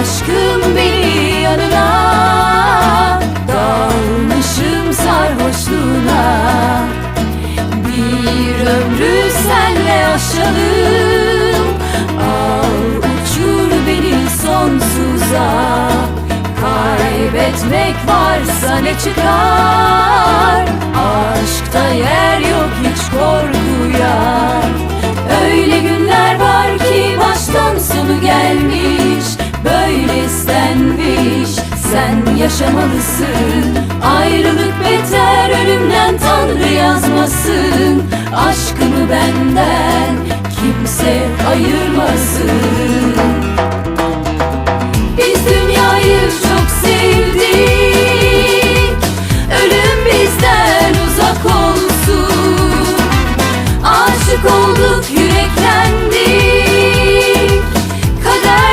aşkım beni yanına Dalmışım sarhoşluğuna. Bir ömrü senle aşalım Al uçur beni sonsuza. Kaybetmek varsa ne çıkar? Aşkta sen yaşamalısın. Ayrılık beter ölümden Tanrı yazmasın. Aşkımı benden